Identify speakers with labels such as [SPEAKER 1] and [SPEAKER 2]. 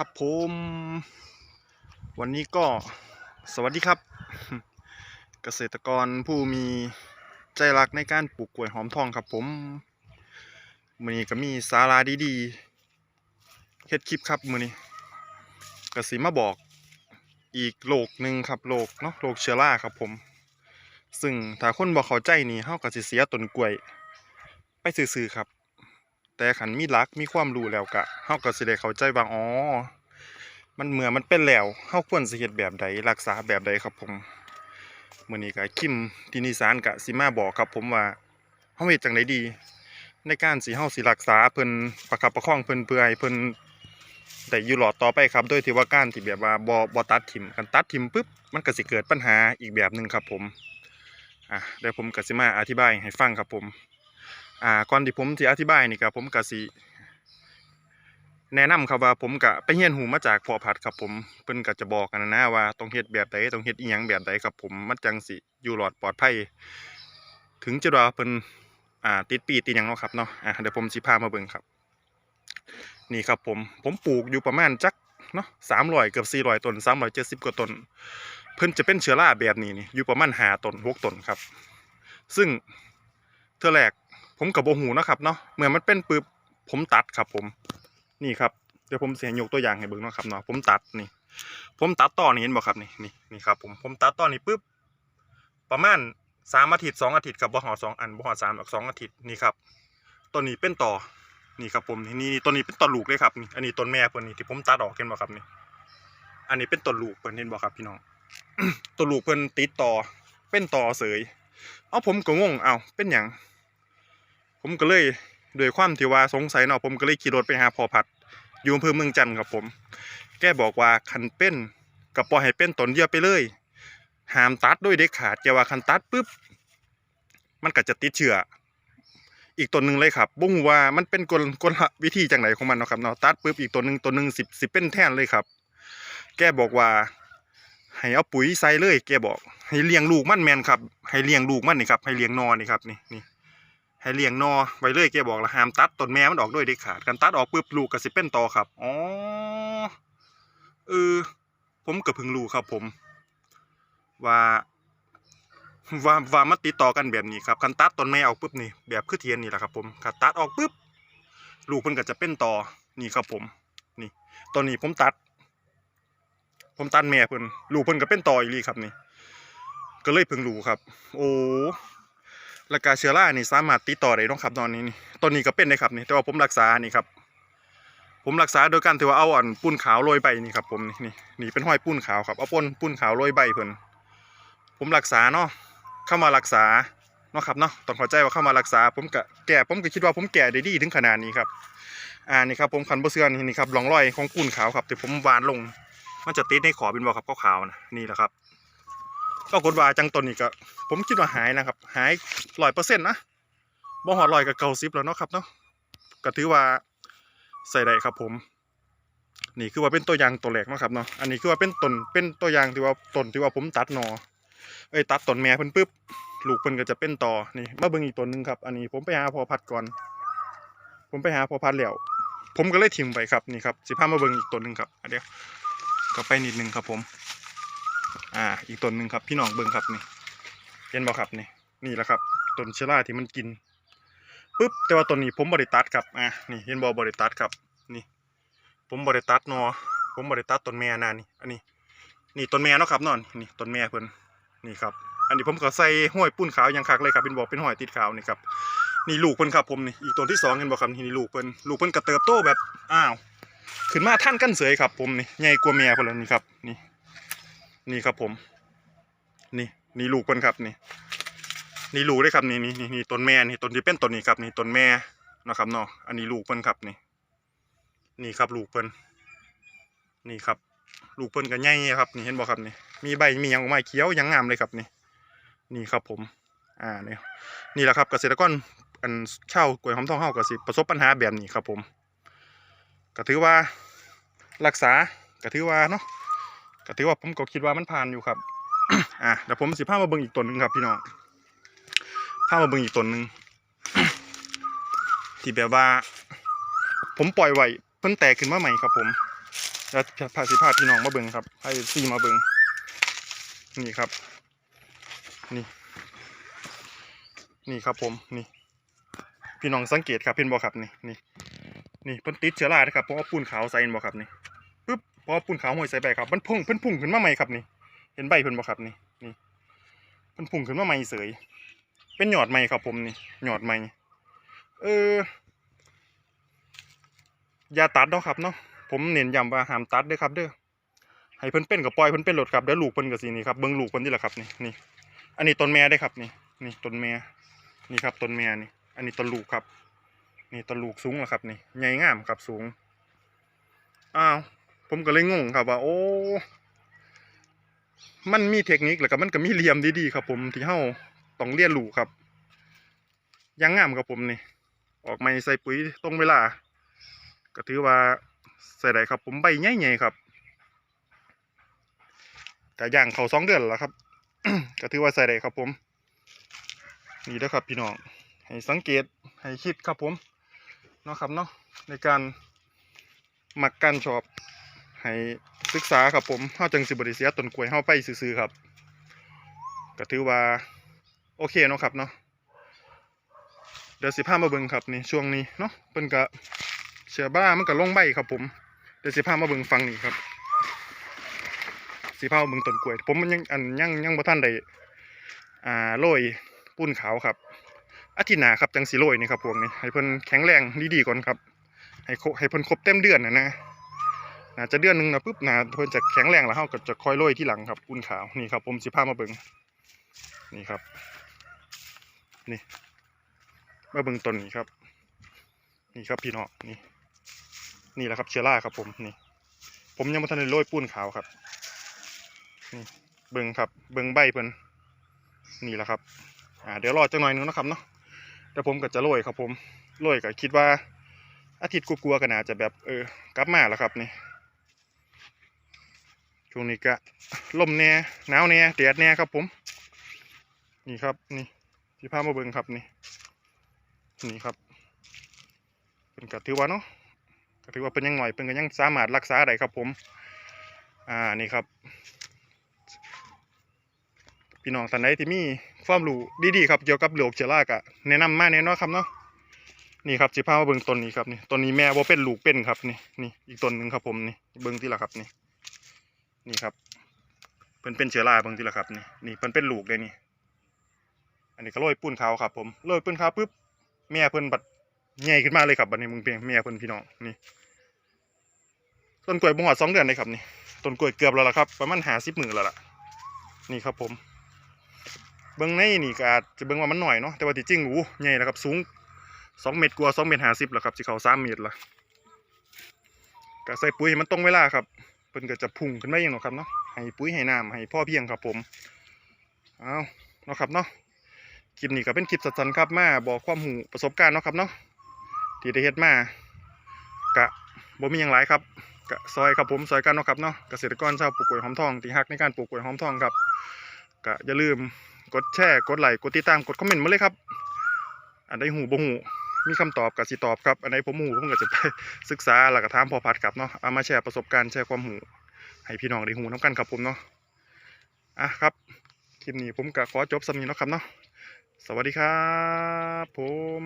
[SPEAKER 1] ครับผม วันนี้ก็สวัสดีครับ เกษตรกรผู้มีใจรักในการปลูกกล้วยหอมทองครับผมมือนี้ก็มีสาราดีๆเฮ็ดคลิปครับมือนี้กสิมาบอกอีกโรคหนึ่งครับโรคเนาะโรคเชื้อราครับผม ซึ่งถ้าคนบ่เข้าใจนี่เฮาก็สิเสียต้นกล้วย ไปซื่อๆครับ แต่ขันมีหลักมีความรู้แล้วกะเฮาก็สิได้เข้าใจว่าอ๋อมันเมื่อมันเป็นแล้วเฮาควรสิเฮ็ดแบบใดรักษาแบบใดครับผมมื้อนี้ก็คิมที่นิสานกะสิมาบอกครับผมว่าเฮาเฮ็ดจังไดดี ในการสิเฮาสิรักษาเพิ่นประคับประคองเพิ่นเพื่อให้เพิ่นได้อยู่รอดต่อไปครับโดยที่ว่าการที่แบบว่าบ่บ่ตัดทิ่มกันตัดทิ่มปุ๊บมันก็สิเกิดปัญหาอีกแบบหนึ่งครับผมอะเดี๋ยวผมก็สิมาอธิบายให้ฟังครับผม อ่าก่อนที่ผมจะอธิบายนี่ครับผมก็สิแนะนำครับว่าผมก็ไปเรียนรู้มาจากพ่อพัดครับผมเพิ่นก็จะบอกกันนะว่าต้องเฮ็ดแบบใดต้องเฮ็ดอีหยังแบบใดครับผมมันจังสิอยู่รอดปลอดภัยถึงจะว่าเพิ่นอ่าติดปีติดหยังเนาะครับเนาะอ่าเดี๋ยวผมสิพามาเบิ่งครับ นี่ครับผมผมปลูกอยู่ประมาณจักเนาะ300เกือบ400ต้น370กว่าต้นเพิ่นจะเป็นเชื้อราแบบนี้นี่อยู่ประมาณ5ต้น6ต้นครับ ซึ่งเทื่อแรก ผมกับโบหูนะครับเนาะเมื่อมันเป็นปึ๊บผมตัดครับ ผมนี่ครับเดี๋ยวผมเสียยกตัวอย่างให้เบิ่งเนาะครับเนาะผมตัดนี่ ผมตัดต่อนี่เห็นบ่ครับนี่นี่นี่ครับผมผมตัดต่อนี่ปึ๊บประมาณสามอาทิตย์สองอาทิตย์กับบ่หอสองอันบ่หอสามหรอกสองอาทิตย์นี่ครับตัวนี้เป็นต่อนี่ครับผมนี่นี่ตัวนี้เป็นต้นลูกเลยครับนี่อันนี้ต้นแม่เพิ่นนี่ที่ผมตัดออกเห็นบ่ครับนี่ อันนี้เป็นต้นลูกเพิ่นเห็นบ่ครับพี่น้องต้นลูกเพิ่นติดต่อเป็นต่อเสยเอาผมก็งงเอ้าเป็นหยัง ผมก็เลยด้วยความที่ว่าสงสัยเนาะผมก็เลยขี่รถไปหาพ่อพัดอยู่อำเภอเมืองจันทร์ครับผม แกบอกว่าคันเป็นกับปล่อยให้เป็นตนเดียวไปเลยห้ามตัดด้วยเด็ดขาดแกว่าคันตัดปุ๊บมันก็จะติดเชื้ออีกตัวหนึ่งเลยครับ บุ้งว่ามันเป็นกลกลวิธีจังไหนของมันเนาะครับเนาะตัดปุ๊บอีกตัวหนึ่งตัวหนึ่งสิบสิบเป็นแท่นเลยครับ แกบอกว่าให้เอาปุ๋ยใส่เลย แกบอก ให้เลี้ยงลูกมันแมนครับ ให้เลี้ยงลูกมันนี่ครับให้เลี้ยงนอนี่ครับนี่นี่ ให้เลี้ยงนอไว้เลยแกบอกละห้ามตัดต้นแม่มันออกด้วยเด็ดขาดการตัดออกปุ๊บลูกก็สิเป็นตอครับอ๋อเออผมก็เพิ่งรู้ครับผม ว่าว่าว่ามันติดต่อกันแบบนี้ครับการตัดต้นแม่ออกปุ๊บนี่แบบคือเทียนนี่แหละครับผมการตัดออกปุ๊บลูกเพิ่นก็จะเป็นตอนี่ครับผม นี่ตอนนี้ผมตัด ผมตัดแม่เพิ่นลูกเพิ่นก็เป็นตออีหลีครับนี่ ก็เลยเพิ่งรู้ครับ โอ้ แล้วก็เชื้อรานี่สามารถติดต่อได้เนาะครับตอนนี้นี่ตอนนี้ก็เป็นได้ครับนี่แต่ว่าผมรักษานี่ครับผมรักษาโดยการที่ว่าเอาอ่อนปุ้นขาวโรยใบนี่ครับผมนี่นี่เป็นห้อยปุ้นขาวครับเอาป้นปุ้นขาวโรยใบเพิ่นผมรักษาเนาะเข้ามารักษาเนาะครับเนาะต้องเข้าใจว่าเข้ามารักษาผมก็แก่ผมก็คิดว่าผมแก่ได้ดีถึงขนาดนี้ครับอ่านี่ครับผมคันบ่เชื่อนี่นี่ครับรองรอยของปุ้นขาวครับที่ผมวานลง มันจะติดในขอเป็นบ่ครับขาวๆนะนี่แหละครับ ปรากฏว่าจังต้นนี้ก็ผมคิดว่าหายนะครับ หายร้อยเปอร์เซ็นต์นะบ่หอดร้อยกับเกาสิบแล้วเนาะครับเนาะก็ถือว่าใส่ได้ครับผม นี่คือว่าเป็นตัวอย่างตัวแรกเนาะครับเนาะอันนี้คือว่าเป็นต้นเป็นตัวอย่างที่ว่าต้นที่ว่าผมตัดหนอเอ้ยตัดต้นแม่เพิ่นปุ๊บลูกเพิ่นก็จะเป็นต่อนี่มาเบิ่งอีกต้นหนึงครับ อันนี้ผมไปหาพอพัดก่อน ผมไปหาพอพัดแล้วผมก็เลยทิ้งไปครับนี่ครับสิพามาเบิ่งอีกต้นหนึงครับเดี๋ยวก็ไปนิดนึงครับผม อ่า อีกต้นหนึ่งครับ พี่น้องเบิ่งครับนี่เห็นบ่ครับนี่นี่แหละครับต้นเชอราที่มันกินปุ๊บแต่ว่าต้นนี้ผมบริตัดครับอะนี่เห็นบ่บริตัดครับ นี่ ผมบริตัดเนอผมบริตัดต้นแม่นานี่อันนี้ นี่ต้นแม่เนาะครับนอนนี่ต้นแม่เพิ่นนี่ครับ อันนี้ผมก็ใส่ห้อยปุ้นขาวย่างคักเลยครับเป็นบอกเป็นห้อยติดขาวนี่ครับนี่ลูกเพิ่นครับผมนี่อีกต้นที่สองเห็นบ่ครับนี่ลูกเพิ่นลูกเพิ่นก็เติบโตแบบอ้าวขึ้นมาท่านกันเสยครับผมนี่ใหญ่กว่าแม่เพิ่นแล้วนี่ครับนี่ นี่ครับผม นี่นี่ลูกเพิ่นครับนี่นี่ลูกเลยครับนี่นี่นี่นี่ต้นแม่นี่ต้นที่เป็นต้นนี้ครับนี่ต้นแม่นะครับเนาะอันนี้ลูกเพิ่นครับนี่นี่ครับลูกเพิ่นนี่ครับ ลูกเพิ่นก็ใหญ่ครับนี่เห็นบ่ครับนี่มีใบมีหยังออกมาเขียวยังงามเลยครับนี่นี่ครับผมอ่าเนี่ยนี่แหละครับเกษตรกรอันเช่ากล้วยหอมทองเฮาก็สิประสบปัญหาแบบนี้ครับผมก็ถือว่ารักษาก็ถือว่าเนาะ ก็ถือว่าผมก็คิดว่ามันผ่านอยู่ครับ อะเดี๋ยวผมสิพามาเบิ่งอีกต้นหนึ่งครับ พี่น้องพามาเบิ่งอีกต้นหนึ่งที่แบบว่า ผมปล่อยไว้เพิ่นแตกขึ้นมาใหม่ครับ ผมแล้วพาสิพาพี่น้องมาเบิ่งครับให้ซีมาเบิ่งนี่ครับ นี่ นี่ครับผมนี่ พี่น้องสังเกตครับเห็นบ่ครับนี่นี่นี่เพิ่นติดเชื้อราครับเพราะว่าปูนขาวใส่เห็นบ่ครับนี่ พอปูนขาวห้อยใส่ไปครับ มันพุ่งเพิ่นพุ่งขึ้นมาใหม่ครับนี่ เห็นใบเพิ่นบ่ครับนี่นี่เพิ่นพุ่งขึ้นมาใหม่เสย เป็นหยอดใหม่ครับผมนี่หยอดใหม่เอออย่าตัดเนาะครับเนาะผมเน้นย้ำว่าห้ามตัดเด้อครับ เด้อให้เพิ่นเป็นกับปล่อยเพิ่นเป็นรถครับเดี๋ยวลูกเพิ่นก็สินี่ครับเบิ่งลูกเพิ่นนี่แหละครับนี่นี่อันนี้ต้นแม่ได้ครับนี่นี่ต้นแม่นี่ครับต้นแม่นี่ อันนี้ต้นลูกครับ นี่ต้นลูกสูงแล้วครับ นี่ใหญ่งามครับสูงอ้าว ผมก็เลยงงครับว่า โอ้ มันมีเทคนิคแล้วก็มันก็มีเหลี่ยมดีๆครับ ผมที่เฮาต้องเรียนรู้ครับยังงามครับผมนี่ ออกไม่ใส่ปุ๋ยตรงเวลา ก็ถือว่าใส่ได้ครับ ผมใบใหญ่ๆครับแต่ย่างเขาสองเดือนแล้วครับก็ถือว่าใส่ได้ครับผมนี่นะครับ พี่น้องให้สังเกตให้คิดครับผมเนาะครับเนาะในการหมักการชอบ ให้ศึกษาครับผมเฮาจังสิบ่ได้เสียต้นกล้วยเฮาไปซื่อๆครับก็ถือว่าโอเคเนาะครับเนาะเดี๋ยวสิพามาเบิ่งครับนี่ช่วงนี้เนาะเพิ่นก็เชื้อบ้ามันก็ลงใบครับผมเดี๋ยวสิพามาเบิ่งฟังนี่ครับสิพามาเบิ่งต้นกล้วย ผมมันยังอันยังยังบ่ทันได้อ่าโรยปูนขาวครับอาทิตย์หน้าครับจังสิโรยนี่ครับพวกนี้ให้เพิ่นแข็งแรงดีๆก่อนครับให้ให้เพิ่นครบเต็มเดือนนะนะ น่าจะเดือนหนึ่งนะปุ๊บนะเพิ่นจะแข็งแรงแล้วเฮาก็จะคอยโรยที่หลังครับปูนขาวนี่ครับผมสิพามาเบิ่งนี่ครับ นี่มาเบิ่งต้นนี้ครับ นี่ครับพี่น้องนี่ นี่แหละครับเชื้อราครับผมนี่ ผมยังไม่ทันได้โรยปูนขาวครับ นี่เบิ่งครับ เบิ่งใบเพิ่นนี่แหละครับอ่าเดี๋ยวรอจังหน่อยนึงนะครับเนาะเดี๋ยวผมก็จะโรยครับผมโรยก็คิดว่าอาทิตย์กลัวๆก็น่าจะแบบเออกลับมาแล้วครับนี่ ช่วงนี้ก็ลมแน่หนาวแน่แดดแน่ครับผม นี่ครับนี่ที่พามาเบิ่งครับนี่ นี่ครับเป็นก็ถือว่าเนาะก็ถือว่าเป็นยังหน่อยเป็นก็ยังสามารถรักษาได้ครับผม อ่านี่ครับ พี่น้องท่านใดที่มีความรู้ดีๆครับเกี่ยวกับโรคเชื้อราก็แนะนำมาแน่นอนครับเนาะนี่ครับสิพามาเบิ่งต้นนี้ครับนี่ต้นนี้แม่บ่าเป็นลูกเป็นครับนี่นี่อีกต้นหนึ่งครับผมนี่เบิ่งที่ละครับนี่ นี่ครับเพิ่นเป็นเชื้อราบางทีละครับ นี่นี่เพิ่นเป็นลูกเลยนี่ อันนี้ก็โรยปูนขาวครับ ผมโรยปูนขาวปุ๊บแม่เพิ่นบัดใหญ่ขึ้นมาเลยครับบัดนี้มึงเพียงแม่เพิ่นพี่น้องนี่ต้นกล้วยบ่ฮอดสองเดือนเลยครับนี่ต้นกล้วยเกือบแล้วล่ะครับประมาณ50มื้อแล้วล่ะนี่ครับผมเบิ่งในนี่ก็อาจจะเบิ่งว่ามันหน่อยเนาะแต่ว่าที่จริงโอ้ใหญ่แล้วครับสูง2เมตรกว่า2เมตร50แล้วครับสิเข้า3เมตรละก็ใส่ปุ๋ยให้มันตรงเวลาครับ พิ่นก็จะพุ่งขึ้นไมาเองเนาะครับเนาะให้ปุ๋ยให้น้ำให้พ่อเพียงครับผมเอาเนาะครับเนาะคลิปนี้ก็เป็นคลิปสั้นๆครับมาบอกความหูประสบการณ์เนาะครับเนาะที่ได้เฮ็ดมากะบ่มีหยังหลายครับกะซอยครับผมซอยกันเนาะครับเนาะเกษตรกรชาวปลูกกล้วยหอมทองที่ฮักในการปลูกกล้วยหอมทองครับกะอย่าลืมกดแชร์กดไลค์กดติดตามกดคอมเมนต์มาเลยครับอันใดหูบ่หู มีคำตอบกับสิตอบครับอันไหนผมหูผมก็จะไปศึกษาแล้วก็ถามพอพัดครับเนาะเอามาแชร์ประสบการณ์แชร์ความหูให้พี่น้องได้หูน้ากันครับผมเนาะอะครับคลิปนี้ผมก็ขอจบสำนีเนาะครับเนาะสวัสดีครับผม